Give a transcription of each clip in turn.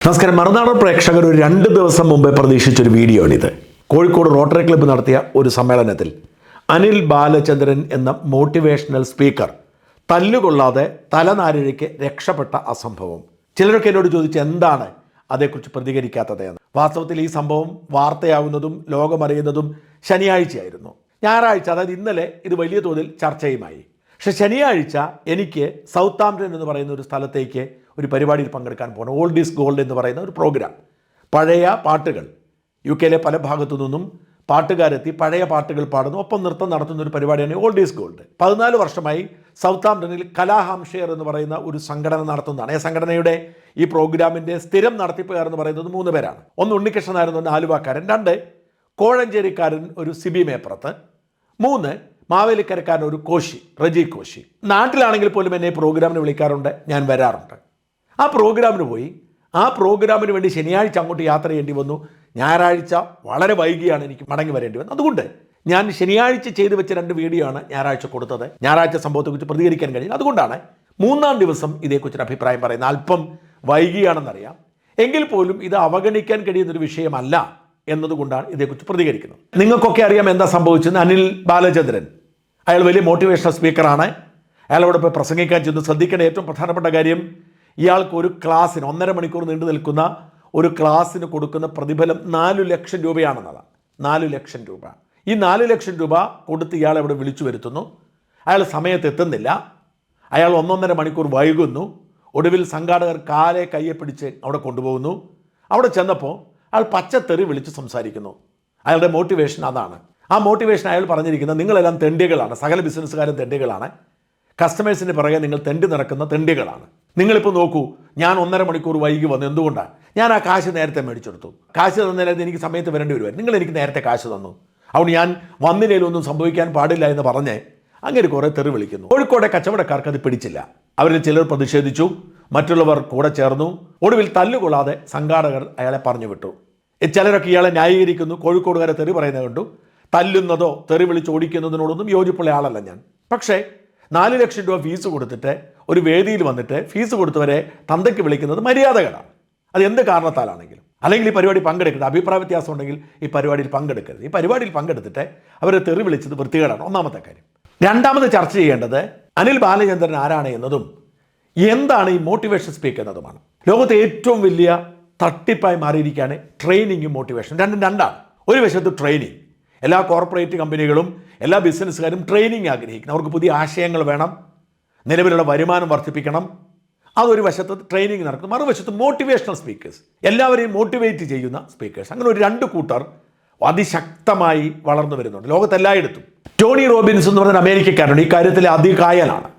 നമസ്കാരം. മറുനാടൻ പ്രേക്ഷകർ ഒരു രണ്ട് ദിവസം മുമ്പേ പ്രതീക്ഷിച്ചൊരു വീഡിയോ ആണിത് കോഴിക്കോട് റോട്ടറി ക്ലബ്ബ് നടത്തിയ ഒരു സമ്മേളനത്തിൽ അനിൽ ബാലചന്ദ്രൻ എന്ന മോട്ടിവേഷണൽ സ്പീക്കർ തല്ലുകൊള്ളാതെ തലനാരിഴയ്ക്ക് രക്ഷപ്പെട്ട അസംഭവം. ചിലരൊക്കെ എന്നോട് ചോദിച്ച് എന്താണ് അതേക്കുറിച്ച് പ്രതികരിക്കാത്തത് എന്ന് വാസ്തവത്തിൽ ഈ സംഭവം വാർത്തയാവുന്നതും ലോകമറിയുന്നതും ശനിയാഴ്ചയായിരുന്നു. ഞായറാഴ്ച അതായത് ഇന്നലെ ഇത് വലിയ തോതിൽ ചർച്ചയുമായി. പക്ഷെ ശനിയാഴ്ച എനിക്ക് സൗത്ത് ആംപ്ടൺ എന്ന് പറയുന്ന ഒരു സ്ഥലത്തേക്ക് ഒരു പരിപാടിയിൽ പങ്കെടുക്കാൻ പോകണം. ഓൾഡ് ഈസ് ഗോൾഡ് എന്ന് പറയുന്ന ഒരു പ്രോഗ്രാം പഴയ പാട്ടുകൾ. യു കെയിലെ പല ഭാഗത്തു നിന്നും പാട്ടുകാരെത്തി പഴയ പാട്ടുകൾ പാടുന്നു. ഒപ്പം നൃത്തം നടത്തുന്ന ഒരു പരിപാടിയാണ് ഓൾഡ് ഈസ് ഗോൾഡ് പതിനാല് വർഷമായി സൗത്ത് ആംപ്ടണിൽ കലാഹാംഷെയർ എന്ന് പറയുന്ന ഒരു സംഘടന നടത്തുന്നതാണ്. ഈ സംഘടനയുടെ? ഈ പ്രോഗ്രാമിന്റെ സ്ഥിരം നടത്തിപ്പുകാർ എന്ന് പറയുന്നത് മൂന്ന് പേരാണ്. ഒന്ന് ഉണ്ണികൃഷ്ണനായിരുന്നു ഒന്ന് ആലുവാക്കാരൻ. രണ്ട് കോഴഞ്ചേരിക്കാരൻ ഒരു സിബി മേപ്പുറത്ത്. മൂന്ന് മാവേലിക്കരക്കാരൻ ഒരു കോശി റജി കോശി. നാട്ടിലാണെങ്കിൽ പോലും എന്നെ പ്രോഗ്രാമിന് വിളിക്കാറുണ്ട്. ഞാൻ വരാറുണ്ട്. ആ പ്രോഗ്രാമിന് പോയി. ആ പ്രോഗ്രാമിന് വേണ്ടി ശനിയാഴ്ച അങ്ങോട്ട് യാത്ര ചെയ്യേണ്ടി വന്നു. ഞായറാഴ്ച വളരെ വൈകിയാണ് എനിക്ക് മടങ്ങി വരേണ്ടി വന്നത്. അതുകൊണ്ട് ഞാൻ ശനിയാഴ്ച ചെയ്തു വെച്ച രണ്ട് വീഡിയോ ആണ് ഞായറാഴ്ച കൊടുത്തത്. ഞായറാഴ്ച സംഭവത്തെക്കുറിച്ച് പ്രതികരിക്കാൻ കഴിഞ്ഞത് അതുകൊണ്ടാണ് മൂന്നാം ദിവസം ഇതേക്കുറിച്ചൊരു അഭിപ്രായം പറയുന്നത്. അല്പം വൈകിയാണെന്നറിയാം. എങ്കിൽ പോലും ഇത് അവഗണിക്കാൻ കഴിയുന്നൊരു വിഷയമല്ല എന്നതുകൊണ്ടാണ് ഇതേക്കുറിച്ച് പ്രതികരിക്കുന്നത്. നിങ്ങൾക്കൊക്കെ അറിയാം എന്താ സംഭവിച്ചത് അനിൽ ബാലചന്ദ്രൻ. അയാൾ വലിയ മോട്ടിവേഷണൽ സ്പീക്കറാണ് അയാളോട് പോയി പ്രസംഗിക്കാൻ ചെന്ന് ശ്രദ്ധിക്കേണ്ട ഏറ്റവും പ്രധാനപ്പെട്ട കാര്യം ഇയാൾക്ക് ഒരു ക്ലാസ്സിന് ഒന്നര മണിക്കൂർ നീണ്ടു നിൽക്കുന്ന ഒരു ക്ലാസ്സിന് കൊടുക്കുന്ന പ്രതിഫലം നാലു ലക്ഷം രൂപയാണെന്നതാണ്. നാലു ലക്ഷം രൂപ. ഈ നാല് ലക്ഷം രൂപ കൊടുത്ത് ഇയാൾ അവിടെ വിളിച്ചു വരുത്തുന്നു. അയാൾ സമയത്ത് എത്തുന്നില്ല. അയാൾ ഒന്നൊന്നര മണിക്കൂർ വൈകുന്നു. ഒടുവിൽ സംഘാടകർ കാലെ കയ്യെ പിടിച്ച് അവിടെ കൊണ്ടുപോകുന്നു. അവിടെ ചെന്നപ്പോൾ അയാൾ പച്ചത്തെറി വിളിച്ച് സംസാരിക്കുന്നു. അയാളുടെ മോട്ടിവേഷൻ അതാണ്. ആ മോട്ടിവേഷൻ അയാൾ പറഞ്ഞിരിക്കുന്നത് നിങ്ങളെല്ലാം തെണ്ടികളാണ്. സകല ബിസിനസ്സുകാരും തെണ്ടികളാണ്. കസ്റ്റമേഴ്സിന്റെ പുറകെ നിങ്ങൾ തെണ്ടി നടക്കുന്ന തെണ്ടികളാണ്. നിങ്ങളിപ്പോൾ നോക്കൂ ഞാൻ ഒന്നര മണിക്കൂർ വൈകി വന്നു. എന്തുകൊണ്ടാണ് ഞാൻ ആ കാശ് നേരത്തെ മേടിച്ചെടുത്തു. കാശ് തന്നില്ലാതെ എനിക്ക് സമയത്ത് വരേണ്ടി വരുമായിരുന്നു നിങ്ങൾ എനിക്ക് നേരത്തെ കാശ് തന്നു. അതുകൊണ്ട് ഞാൻ വന്നിലേലൊന്നും സംഭവിക്കാൻ പാടില്ല എന്ന് പറഞ്ഞ് അങ്ങനെ കുറേ തെറി വിളിക്കുന്നു. കോഴിക്കോടെ കച്ചവടക്കാർക്ക് അത് പിടിച്ചില്ല. അവരിൽ ചിലർ പ്രതിഷേധിച്ചു. മറ്റുള്ളവർ കൂടെ ചേർന്നു. ഒടുവിൽ തല്ലുകൊള്ളാതെ സംഘാടകർ അയാളെ പറഞ്ഞു വിട്ടു. ചിലരൊക്കെ ഇയാളെ ന്യായീകരിക്കുന്നു. കോഴിക്കോടുകാരെ തെറി പറയുന്നത് കണ്ടു. തല്ലുന്നതോ തെറി വിളിച്ച് ഓടിക്കുന്നതിനോടൊന്നും യോജിപ്പുള്ള ആളല്ല ഞാൻ. പക്ഷേ നാല് ലക്ഷം രൂപ ഫീസ് കൊടുത്തിട്ട് ഒരു വേദിയിൽ വന്നിട്ട് ഫീസ് കൊടുത്തവരെ തന്തയ്ക്ക് വിളിക്കുന്നത് മര്യാദകളാണ് അത് എന്ത് കാരണത്താലാണെങ്കിലും. അല്ലെങ്കിൽ ഈ പരിപാടി പങ്കെടുക്കരുത്. അഭിപ്രായ വ്യത്യാസം ഉണ്ടെങ്കിൽ ഈ പരിപാടിയിൽ പങ്കെടുക്കരുത്. ഈ പരിപാടിയിൽ പങ്കെടുത്തിട്ട് അവരെ തെറി വിളിച്ചത് വൃത്തികേടാണ്. ഒന്നാമത്തെ കാര്യം. രണ്ടാമത് ചർച്ച ചെയ്യേണ്ടത് അനിൽ ബാലചന്ദ്രൻ ആരാണ് എന്നതും എന്താണ് ഈ മോട്ടിവേഷൻ സ്പീക്ക് എന്നതുമാണ്. ലോകത്തെ ഏറ്റവും വലിയ തട്ടിപ്പായി മാറിയിരിക്കുകയാണ് ട്രെയിനിങ്ങും മോട്ടിവേഷൻ രണ്ടും രണ്ടാണ്. ഒരു വശത്ത് ട്രെയിനിങ് എല്ലാ കോർപ്പറേറ്റ് കമ്പനികളും എല്ലാ ബിസിനസ്സുകാരും ട്രെയിനിങ് ആഗ്രഹിക്കുന്നു അവർക്ക് പുതിയ ആശയങ്ങൾ വേണം. നിലവിലുള്ള വരുമാനം വർദ്ധിപ്പിക്കണം. അതൊരു വശത്ത് ട്രെയിനിങ് നടക്കുന്നു. മറുവശത്ത് മോട്ടിവേഷണൽ സ്പീക്കേഴ്സ് എല്ലാവരെയും മോട്ടിവേറ്റ് ചെയ്യുന്ന സ്പീക്കേഴ്സ് അങ്ങനെ ഒരു രണ്ട് കൂട്ടർ അതിശക്തമായി വളർന്നു വരുന്നുണ്ട്. ലോകത്തെല്ലായിടത്തും ടോണി റോബിൻസ് എന്ന് പറയുന്ന അമേരിക്കക്കാരുണ്ട് ഈ കാര്യത്തിൽ അതികായനാണ്.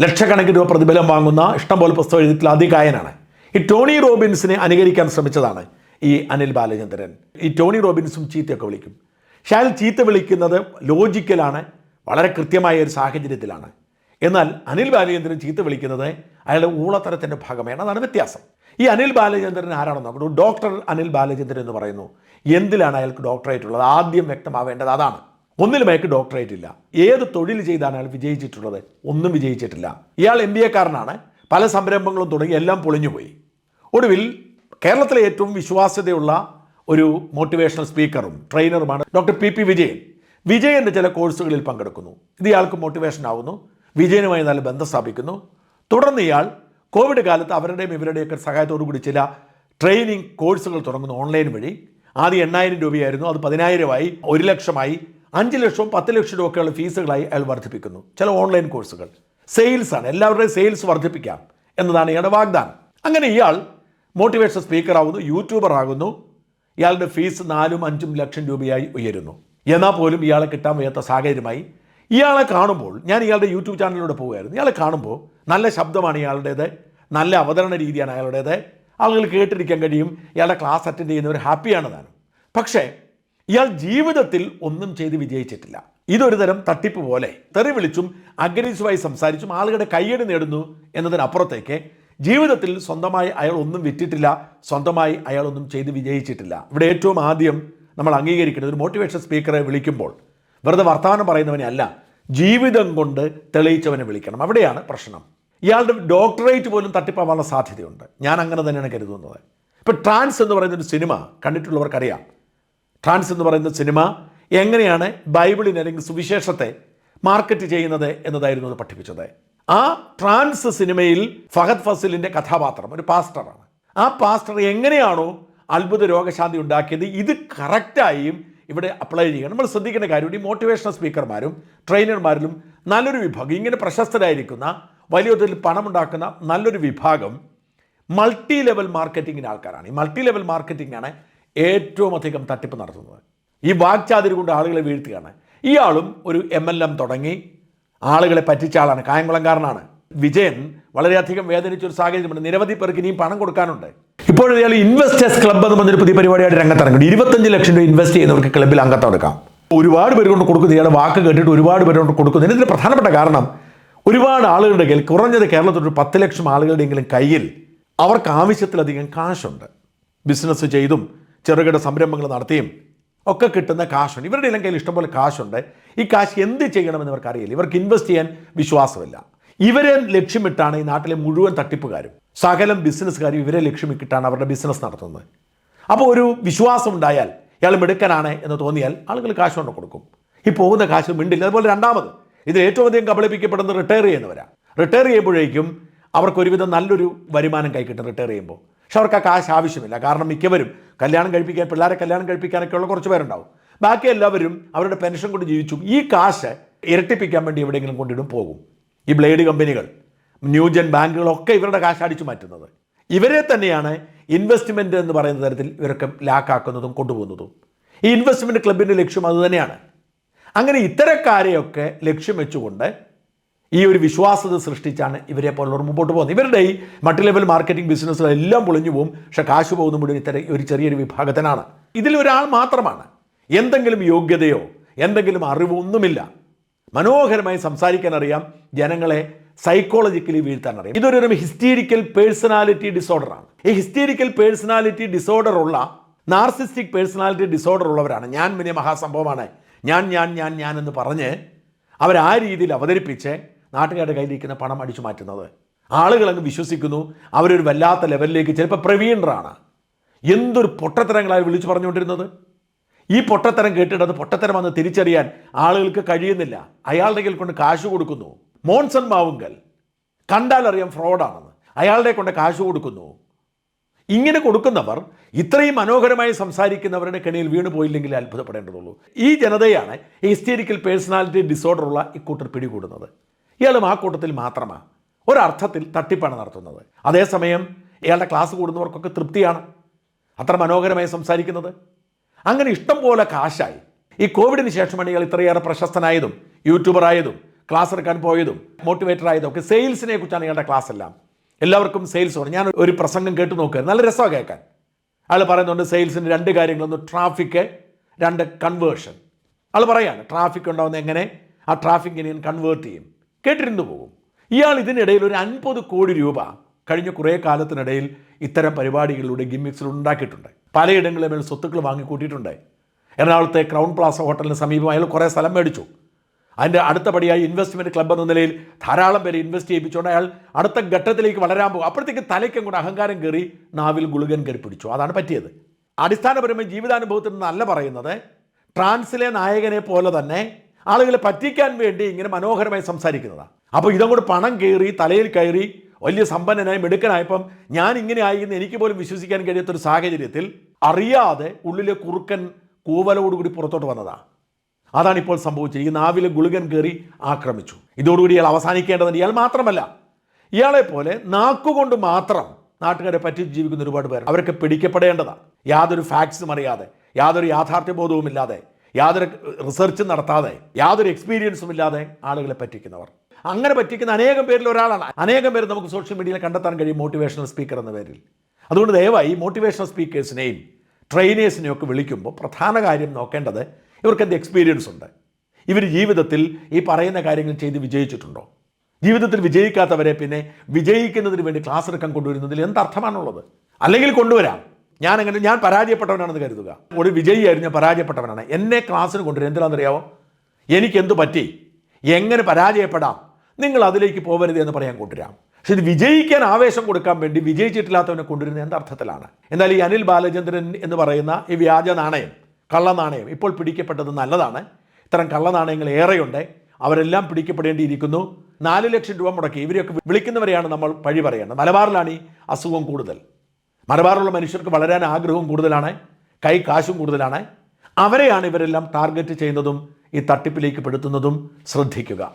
ലക്ഷക്കണക്കിന് രൂപ പ്രതിഫലം വാങ്ങുന്ന ഇഷ്ടംപോലെ പുസ്തകം എഴുതിയിട്ടുള്ള അതികായനാണ്. ഈ ടോണി റോബിൻസിനെ അനുകരിക്കാൻ ശ്രമിച്ചതാണ് ഈ അനിൽ ബാലചന്ദ്രൻ. ഈ ടോണി റോബിൻസും ചീത്തയൊക്കെ വിളിക്കും. അയാൾ ചീത്ത വിളിക്കുന്നത് ലോജിക്കലാണ് വളരെ കൃത്യമായ ഒരു സാഹചര്യത്തിലാണ്. എന്നാൽ അനിൽ ബാലചന്ദ്രൻ ചീത്ത വിളിക്കുന്നത് അയാളുടെ ഊളത്തരത്തിന്റെ ഭാഗമാണ് അതാണ് വ്യത്യാസം. ഈ അനിൽ ബാലചന്ദ്രൻ ആരാണെന്ന് നോക്കൂ ഡോക്ടർ അനിൽ ബാലചന്ദ്രൻ എന്ന് പറയുന്നു. എന്തിലാണ് അയാൾക്ക് ഡോക്ടറേറ്റ് ഉള്ളത് ആദ്യം വ്യക്തമാവേണ്ടത് അതാണ്. ഒന്നിലും അയാൾക്ക് ഡോക്ടറേറ്റ് ഇല്ല ഏത് തൊഴിൽ ചെയ്താണ് അയാൾ വിജയിച്ചിട്ടുള്ളത്? ഒന്നും വിജയിച്ചിട്ടില്ല. ഇയാൾ എം ബി എക്കാരനാണ്. പല സംരംഭങ്ങളും തുടങ്ങി എല്ലാം പൊളിഞ്ഞുപോയി. ഒടുവിൽ കേരളത്തിലെ ഏറ്റവും വിശ്വാസ്യതയുള്ള ഒരു മോട്ടിവേഷണൽ സ്പീക്കറും ട്രെയിനറുമാണ് ഡോക്ടർ പി പി വിജയൻ. വിജയന്റെ ചില കോഴ്സുകളിൽ പങ്കെടുക്കുന്നു. ഇത് ഇയാൾക്ക് മോട്ടിവേഷൻ ആവുന്നു. വിജയനുമായി നല്ല ബന്ധം സ്ഥാപിക്കുന്നു. തുടർന്ന് ഇയാൾ കോവിഡ് കാലത്ത് അവരുടെയും ഇവരുടെയൊക്കെ സഹായത്തോടു കൂടി ചില ട്രെയിനിങ് കോഴ്സുകൾ തുടങ്ങുന്നു ഓൺലൈൻ വഴി. ആദ്യം എണ്ണായിരം രൂപയായിരുന്നു. അത് പതിനായിരമായി ഒരു ലക്ഷമായി അഞ്ച് ലക്ഷവും പത്ത് ലക്ഷം രൂപയൊക്കെയുള്ള ഫീസുകളായി അയാൾ വർദ്ധിപ്പിക്കുന്നു. ചില ഓൺലൈൻ കോഴ്സുകൾ സെയിൽസാണ് എല്ലാവരുടെയും സെയിൽസ് വർദ്ധിപ്പിക്കാം എന്നതാണ് ഇയാളുടെ വാഗ്ദാനം. അങ്ങനെ ഇയാൾ മോട്ടിവേഷൻ സ്പീക്കർ ആകുന്നു യൂട്യൂബർ ആകുന്നു. ഇയാളുടെ ഫീസ് നാലും അഞ്ചും ലക്ഷം രൂപയായി ഉയരുന്നു. എന്നാൽ പോലും ഇയാളെ കിട്ടാൻ വയ്യാത്ത സാഹചര്യമായി ഇയാളെ കാണുമ്പോൾ ഞാൻ ഇയാളുടെ യൂട്യൂബ് ചാനലിലൂടെ പോവുകയായിരുന്നു. ഇയാളെ കാണുമ്പോൾ നല്ല ശബ്ദമാണ് ഇയാളുടേത് നല്ല അവതരണ രീതിയാണ് അയാളുടേത്. ആളുകൾ കേട്ടിരിക്കാൻ കഴിയും ഇയാളുടെ ക്ലാസ് അറ്റൻഡ് ചെയ്യുന്നവർ ഹാപ്പിയാണ് താനും. പക്ഷേ ഇയാൾ ജീവിതത്തിൽ ഒന്നും ചെയ്ത് വിജയിച്ചിട്ടില്ല. ഇതൊരു തരം തട്ടിപ്പ് പോലെ തെറി വിളിച്ചും അഗ്രസീവായി സംസാരിച്ചും ആളുകളുടെ കയ്യടി നേടുന്നു എന്നതിനപ്പുറത്തേക്ക് ജീവിതത്തിൽ സ്വന്തമായി അയാൾ ഒന്നും വിറ്റിട്ടില്ല സ്വന്തമായി അയാൾ ഒന്നും ചെയ്ത് വിജയിച്ചിട്ടില്ല. ഇവിടെ ഏറ്റവും ആദ്യം നമ്മൾ അംഗീകരിക്കുന്നത് ഒരു മോട്ടിവേഷൻ സ്പീക്കറെ വിളിക്കുമ്പോൾ വെറുതെ വർത്തമാനം പറയുന്നവനെ അല്ല ജീവിതം കൊണ്ട് തെളിയിച്ചവനെ വിളിക്കണം. അവിടെയാണ് പ്രശ്നം. ഇയാളുടെ ഡോക്ടറേറ്റ് പോലും തട്ടിപ്പാവാനുള്ള സാധ്യതയുണ്ട്. ഞാൻ അങ്ങനെ തന്നെയാണ് കരുതുന്നത്. ഇപ്പം ട്രാൻസ് എന്ന് പറയുന്ന ഒരു സിനിമ കണ്ടിട്ടുള്ളവർക്കറിയാം. ട്രാൻസ് എന്ന് പറയുന്ന സിനിമ എങ്ങനെയാണ് ബൈബിളിനെ അല്ലെങ്കിൽ സുവിശേഷത്തെ മാർക്കറ്റ് ചെയ്യുന്നത് എന്നതായിരുന്നു അത് പഠിപ്പിച്ചത്. ആ ട്രാൻസ് സിനിമയിൽ ഫഹദ് ഫസിലിന്റെ കഥാപാത്രം ഒരു പാസ്റ്ററാണ്. ആ പാസ്റ്റർ എങ്ങനെയാണോ അത്ഭുത രോഗശാന്തി ഉണ്ടാക്കിയത് ഇത് കറക്റ്റായും ഇവിടെ അപ്ലൈ ചെയ്യണം. നമ്മൾ ശ്രദ്ധിക്കേണ്ട കാര്യം ഈ മോട്ടിവേഷണൽ സ്പീക്കർമാരും ട്രെയിനർമാരിലും നല്ലൊരു വിഭാഗം ഇങ്ങനെ പ്രശസ്തരായിരിക്കുന്ന വലിയ തോതിൽ പണമുണ്ടാക്കുന്ന നല്ലൊരു വിഭാഗം മൾട്ടി ലെവൽ മാർക്കറ്റിങ്ങിന് ആൾക്കാരാണ്. ഈ മൾട്ടി ലെവൽ മാർക്കറ്റിംഗ് ആണ് ഏറ്റവും അധികം തട്ടിപ്പ് നടത്തുന്നത്. ഈ വാക്ചാതിരി കൊണ്ട് ആളുകളെ വീഴ്ത്തുകയാണ്. ഇയാളും ഒരു എം എൽ എം തുടങ്ങി ആളുകളെ പറ്റിച്ച ആളാണ് കായംകുളംകാരനാണ്. വിജയൻ വളരെയധികം വേദനിച്ച ഒരു സാഹചര്യമുണ്ട്. നിരവധി പേർക്ക് ഇനിയും പണം കൊടുക്കാനുണ്ട്. ഇപ്പോൾ ഇയാൾ ഇൻവെസ്റ്റേഴ്സ് ക്ലബ്ബ് എന്ന് പറഞ്ഞൊരു പുതിയ പരിപാടിയായിട്ട് രംഗത്തിറങ്ങും ഇരുപത്തഞ്ച് ലക്ഷം രൂപ ഇൻവെസ്റ്റ് ചെയ്യുന്നവർക്ക് ക്ലബ്ബിൽ അംഗത്വം എടുക്കാം. ഒരുപാട് പേര് കൊണ്ട് കൊടുക്കുന്നു. ഇയാളുടെ വാക്ക് കേട്ടിട്ട് ഒരുപാട് പേര് കൊണ്ട് കൊടുക്കുന്നു. ഇതിന് പ്രധാനപ്പെട്ട കാരണം ഒരുപാട് ആളുകളുടെ കയ്യിൽ കുറഞ്ഞത് കേരളത്തിൽ ഒരു പത്ത് ലക്ഷം ആളുകളുടെയെങ്കിലും കയ്യിൽ അവർക്ക് ആവശ്യത്തിലധികം കാശുണ്ട്. ബിസിനസ് ചെയ്തും ചെറുകിട സംരംഭങ്ങൾ നടത്തിയും ഒക്കെ കിട്ടുന്ന കാശുണ്ട്. ഇവരുടെ എല്ലാം കയ്യിൽ ഇഷ്ടംപോലെ കാശുണ്ട്. ഈ കാശ് എന്ത് ചെയ്യണമെന്ന് ഇവർക്ക് അറിയില്ല ഇവർക്ക് ഇൻവെസ്റ്റ് ചെയ്യാൻ വിശ്വാസമില്ല. ഇവരെ ലക്ഷ്യമിട്ടാണ് ഈ നാട്ടിലെ മുഴുവൻ തട്ടിപ്പുകാരും സകലം ബിസിനസ്സുകാരും ഇവരെ ലക്ഷ്യമിട്ടാണ് അവരുടെ ബിസിനസ് നടത്തുന്നത്. അപ്പോൾ ഒരു വിശ്വാസം ഉണ്ടായാൽ ഇയാൾ മിടുക്കനാണ് എന്ന് തോന്നിയാൽ ആളുകൾ കാശ് കൊണ്ട് കൊടുക്കും. ഈ പോകുന്ന കാശ് മിണ്ടില്ല. അതുപോലെ രണ്ടാമത് ഇതിൽ ഏറ്റവും അധികം കബളിപ്പിക്കപ്പെടുന്നത് റിട്ടയർ ചെയ്യുന്നവരാണ് റിട്ടയർ ചെയ്യുമ്പോഴേക്കും അവർക്ക് ഒരുവിധം നല്ലൊരു വരുമാനം കൈ കിട്ടും റിട്ടയർ ചെയ്യുമ്പോൾ. പക്ഷെ അവർക്ക് ആ കാശ് ആവശ്യമില്ല. കാരണം മിക്കവരും കല്യാണം കഴിപ്പിക്കാൻ പിള്ളേരെ കല്യാണം കഴിപ്പിക്കാനൊക്കെയുള്ള കുറച്ച് പേരുണ്ടാവും. ബാക്കി എല്ലാവരും അവരുടെ പെൻഷൻ കൊണ്ട് ജീവിച്ചു. ഈ കാശ് ഇരട്ടിപ്പിക്കാൻ വേണ്ടി എവിടെയെങ്കിലും കൊണ്ടിടും പോകും. ഈ ബ്ലേഡ് കമ്പനികൾ ന്യൂജൻ ബാങ്കുകളൊക്കെ ഇവരുടെ കാശ് അടിച്ചു മാറ്റുന്നത്. ഇവരെ തന്നെയാണ് ഇൻവെസ്റ്റ്മെന്റ് എന്ന് പറയുന്ന തരത്തിൽ ഇവരൊക്കെ ലാക്കാക്കുന്നതും കൊണ്ടുപോകുന്നതും. ഈ ഇൻവെസ്റ്റ്മെന്റ് ക്ലബിന്റെ ലക്ഷ്യം അതുതന്നെയാണ് അങ്ങനെ ഇത്തരക്കാരെയൊക്കെ ലക്ഷ്യം വെച്ചുകൊണ്ട് ഈ ഒരു വിശ്വാസത സൃഷ്ടിച്ചാണ് ഇവരെ പോലുള്ളവർ മുമ്പോട്ട് പോകുന്നത്. ഇവരുടെ ഈ മൾട്ടി ലെവൽ മാർക്കറ്റിംഗ് ബിസിനസ്സുകളെല്ലാം പൊളിഞ്ഞു പോകും. പക്ഷേ കാശ് പോകുന്ന മുഴുവൻ ഇത്തരം ഒരു ചെറിയൊരു വിഭാഗത്തിനാണ്. ഇതിൽ ഒരാൾ മാത്രമാണ്. എന്തെങ്കിലും യോഗ്യതയോ എന്തെങ്കിലും അറിവോ ഒന്നുമില്ല മനോഹരമായി സംസാരിക്കാൻ അറിയാം ജനങ്ങളെ സൈക്കോളജിക്കലി വീഴ്ത്താൻ അറിയാം ഇതൊരു ഹിസ്റ്റീരിക്കൽ പേഴ്സണാലിറ്റി ഡിസോർഡറാണ് ഈ ഹിസ്റ്റീരിക്കൽ പേഴ്സണാലിറ്റി ഡിസോർഡർ ഉള്ള നാർസിസ്റ്റിക് പേഴ്സണാലിറ്റി ഡിസോർഡർ ഉള്ളവരാണ്. ഞാൻ വലിയ മഹാസംഭവമാണ്. ഞാൻ ഞാൻ ഞാൻ ഞാൻ എന്ന് പറഞ്ഞ് അവർ ആ രീതിയിൽ അവതരിപ്പിച്ച് നാട്ടുകാരുടെ കയ്യിലിരിക്കുന്ന പണം അടിച്ചു മാറ്റുന്നത്. ആളുകൾ അങ്ങ് വിശ്വസിക്കുന്നു അവരൊരു വല്ലാത്ത ലെവലിലേക്ക് ചിലപ്പോൾ പ്രവീണറാണ് എന്തൊരു പൊട്ടത്തരങ്ങളായി വിളിച്ചു പറഞ്ഞുകൊണ്ടിരുന്നത്? ഈ പൊട്ടത്തരം കേട്ടിട്ട് അത് പൊട്ടത്തരമെന്ന് തിരിച്ചറിയാൻ ആളുകൾക്ക് കഴിയുന്നില്ല. അയാളുടെ കയ്യിൽ കൊണ്ട് കാശ് കൊടുക്കുന്നു. മോൺസൺ മാവുങ്കൽ. കണ്ടാൽ അറിയാം ഫ്രോഡാണെന്ന്. അയാളുടെ കൊണ്ട് കാശ് കൊടുക്കുന്നു. ഇങ്ങനെ കൊടുക്കുന്നവർ ഇത്രയും മനോഹരമായി സംസാരിക്കുന്നവരുടെ കെണിയിൽ വീണു പോയില്ലെങ്കിൽ അത്ഭുതപ്പെടേണ്ടതുള്ളൂ. ഈ ജനതയാണ് ഹിസ്റ്റീരിക്കൽ പേഴ്സണാലിറ്റി ഡിസോർഡർ ഉള്ള ഇക്കൂട്ടർ പിടികൂടുന്നത്. ഇയാളും ആ കൂട്ടത്തിൽ മാത്രമാണ് ഒരർത്ഥത്തിൽ തട്ടിപ്പാണ് നടത്തുന്നത്. അതേസമയം ഇയാളുടെ ക്ലാസ് കൂടുന്നവർക്കൊക്കെ തൃപ്തിയാണ്. അത്ര മനോഹരമായി സംസാരിക്കുന്നത്. അങ്ങനെ ഇഷ്ടം പോലെ കാശായി. ഈ കോവിഡിന് ശേഷമാണ് ഇയാൾ ഇത്രയേറെ പ്രശസ്തനായതും യൂട്യൂബറായതും ക്ലാസ് എടുക്കാൻ പോയതും മോട്ടിവേറ്റർ ആയതും ഒക്കെ സെയിൽസിനെ കുറിച്ചാണ് ഇയാളുടെ ക്ലാസ് എല്ലാം. എല്ലാവർക്കും സെയിൽസ് പറഞ്ഞു. ഞാൻ ഒരു പ്രസംഗം കേട്ട് നോക്കുക നല്ല രസമാണ് കേൾക്കാൻ. ആൾ പറയുന്നുണ്ട് സെയിൽസിന് രണ്ട് കാര്യങ്ങളൊന്ന് ട്രാഫിക് രണ്ട് കൺവേർഷൻ ആൾ പറയാണ് ട്രാഫിക് ഉണ്ടാവുന്ന എങ്ങനെ? ആ ട്രാഫിക്കിനെ ഞാൻ കൺവേർട്ട് ചെയ്യും. കേട്ടിരുന്നു പോകും. ഇയാൾ ഇതിനിടയിൽ ഒരു അൻപത് കോടി രൂപ കഴിഞ്ഞ കുറേ കാലത്തിനിടയിൽ ഇത്തരം പരിപാടികളിലൂടെ ഗിമ്മിക്സിലൂടെ ഉണ്ടാക്കിയിട്ടുണ്ട്. പലയിടങ്ങളിലും അയാൾ സ്വത്തുക്കൾ വാങ്ങിക്കൂട്ടിയിട്ടുണ്ട് എറണാകുളത്തെ ക്രൗൺ പ്ലാസ ഹോട്ടലിന് സമീപം അയാൾ കുറേ സ്ഥലം മേടിച്ചു. അതിന്റെ അടുത്ത പടിയായി ഇൻവെസ്റ്റ്മെന്റ് ക്ലബ് എന്ന നിലയിൽ ധാരാളം പേര് ഇൻവെസ്റ്റ് ചെയ്യിപ്പിച്ചുകൊണ്ട് അയാൾ അടുത്ത ഘട്ടത്തിലേക്ക് വളരാൻ പോകും. അപ്പോഴത്തേക്ക് തലയ്ക്കും കൂടെ അഹങ്കാരം കയറി നാവിൽ ഗുളുകൻ കയറി പിടിച്ചു. അതാണ് പറ്റിയത്. അടിസ്ഥാനപരമായി ജീവിതാനുഭവത്തിൽ നിന്നല്ല പറയുന്നത് ട്രാൻസിലെ നായകനെ പോലെ തന്നെ ആളുകളെ പറ്റിക്കാൻ വേണ്ടി ഇങ്ങനെ മനോഹരമായി സംസാരിക്കുന്നതാണ് അപ്പോൾ ഇതങ്ങോട്ട് പണം കയറി തലയിൽ കയറി വലിയ സമ്പന്നനായി മിടുക്കനായപ്പം ഞാൻ ഇങ്ങനെ ആയി എനിക്ക് പോലും വിശ്വസിക്കാൻ കഴിയാത്തൊരു സാഹചര്യത്തിൽ അറിയാതെ ഉള്ളിലെ കുറുക്കൻ കൂവലോടുകൂടി പുറത്തോട്ട് വന്നതാണ് അതാണ് ഇപ്പോൾ സംഭവിച്ചത്. ഈ നാവിലെ ഗുളികൻ കയറി ആക്രമിച്ചു. ഇതോടുകൂടി ഇയാൾ അവസാനിക്കേണ്ടതുണ്ട്. ഇയാൾ മാത്രമല്ല ഇയാളെ പോലെ നാക്കുകൊണ്ട് മാത്രം നാട്ടുകാരെ പറ്റി ജീവിക്കുന്ന ഒരുപാട് പേർ അവരൊക്കെ പിടിക്കപ്പെടേണ്ടതാണ് യാതൊരു ഫാക്ട്സും അറിയാതെ യാതൊരു യാഥാർത്ഥ്യബോധവും ഇല്ലാതെ യാതൊരു റിസർച്ചും നടത്താതെ യാതൊരു എക്സ്പീരിയൻസും ഇല്ലാതെ ആളുകളെ പറ്റിക്കുന്നവർ. അങ്ങനെ പറ്റിക്കുന്ന അനേകം പേരിൽ ഒരാളാണ്. അനേകം പേര് നമുക്ക് സോഷ്യൽ മീഡിയയിൽ കണ്ടെത്താൻ കഴിയും മോട്ടിവേഷണൽ സ്പീക്കർ എന്ന പേരിൽ. അതുകൊണ്ട് ദയവായി മോട്ടിവേഷണൽ സ്പീക്കേഴ്സിനെയും ട്രെയിനേഴ്സിനെയും ഒക്കെ വിളിക്കുമ്പോൾ പ്രധാന കാര്യം നോക്കേണ്ടത് ഇവർക്ക് എന്ത് എക്സ്പീരിയൻസ് ഉണ്ട്? ഇവർ ജീവിതത്തിൽ ഈ പറയുന്ന കാര്യങ്ങൾ ചെയ്ത് വിജയിച്ചിട്ടുണ്ടോ? ജീവിതത്തിൽ വിജയിക്കാത്തവരെ പിന്നെ വിജയിക്കുന്നതിന് വേണ്ടി ക്ലാസ് എടുക്കാൻ കൊണ്ടുവരുന്നതിൽ എന്തർത്ഥമാണുള്ളത് അല്ലെങ്കിൽ കൊണ്ടുവരാം. ഞാൻ അങ്ങനെ ഞാൻ പരാജയപ്പെട്ടവനാണെന്ന് കരുതുക. ഒരു വിജയിയായിരുന്നു ഞാൻ പരാജയപ്പെട്ടവനാണ്. എന്നെ ക്ലാസ്സിന് കൊണ്ടുവരും എന്തിനാണെന്നറിയാമോ എനിക്കെന്ത് പറ്റി? എങ്ങനെ പരാജയപ്പെടാം? നിങ്ങൾ അതിലേക്ക് പോകരുത് എന്ന് പറയാൻ കൊണ്ടുവരാം. പക്ഷെ ഇത് വിജയിക്കാൻ ആവേശം കൊടുക്കാൻ വേണ്ടി വിജയിച്ചിട്ടില്ലാത്തവനെ കൊണ്ടുവരുന്നത് എന്തർത്ഥത്തിലാണ് എന്നാൽ ഈ അനിൽ ബാലചന്ദ്രൻ എന്ന് പറയുന്ന ഈ വ്യാജ നാണയം കള്ളനാണയം ഇപ്പോൾ പിടിക്കപ്പെട്ടത് നല്ലതാണ്. ഇത്തരം കള്ളനാണയങ്ങൾ ഏറെയുണ്ട്. അവരെല്ലാം പിടിക്കപ്പെടേണ്ടിയിരിക്കുന്നു. നാല് ലക്ഷം രൂപ മുടക്കി. ഇവരെയൊക്കെ വിളിക്കുന്നവരെയാണ് നമ്മൾ പഴി പറയുന്നത് മലബാറിലാണ് ഈ അസുഖം കൂടുതൽ. മലബാറിലുള്ള മനുഷ്യർക്ക് വളരാൻ ആഗ്രഹവും കൂടുതലാണ്. കൈ കാശും കൂടുതലാണ്. അവരെയാണ് ഇവരെല്ലാം ടാർഗറ്റ് ചെയ്യുന്നതും ഈ തട്ടിപ്പിലേക്ക് പെടുത്തുന്നതും ശ്രദ്ധിക്കുക.